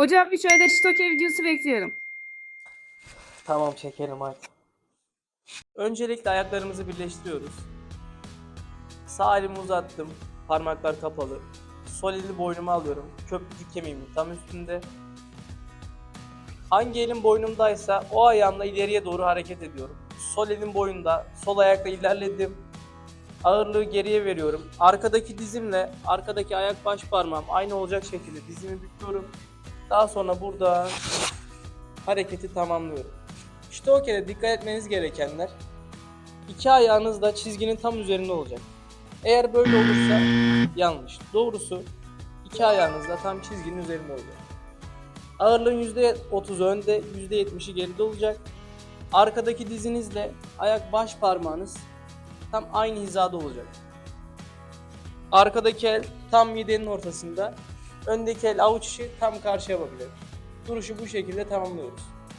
Hocam bir şöyle şitoke videosu bekliyorum. Tamam çekelim hadi. Öncelikle ayaklarımızı birleştiriyoruz. Sağ elimi uzattım. Parmaklar kapalı. Sol eli boynuma alıyorum. Köprücük kemiğimin tam üstünde. Hangi elim boynumdaysa o ayağımla ileriye doğru hareket ediyorum. Sol elim boyunda, sol ayakla ilerledim. Ağırlığı geriye veriyorum. Arkadaki dizimle arkadaki ayak baş parmağım aynı olacak şekilde dizimi büküyorum. Daha sonra burada hareketi tamamlıyorum. İşte o kere dikkat etmeniz gerekenler iki ayağınız da çizginin tam üzerinde olacak. Eğer böyle olursa yanlış. Doğrusu iki ayağınız da tam çizginin üzerinde olacak. Ağırlığın %30'u önde, %70'i geride olacak. Arkadaki dizinizle ayak baş parmağınız tam aynı hizada olacak. Arkadaki el tam midenin ortasında, öndeki el avuç içi tam karşıya bakacak. Duruşu bu şekilde tamamlıyoruz.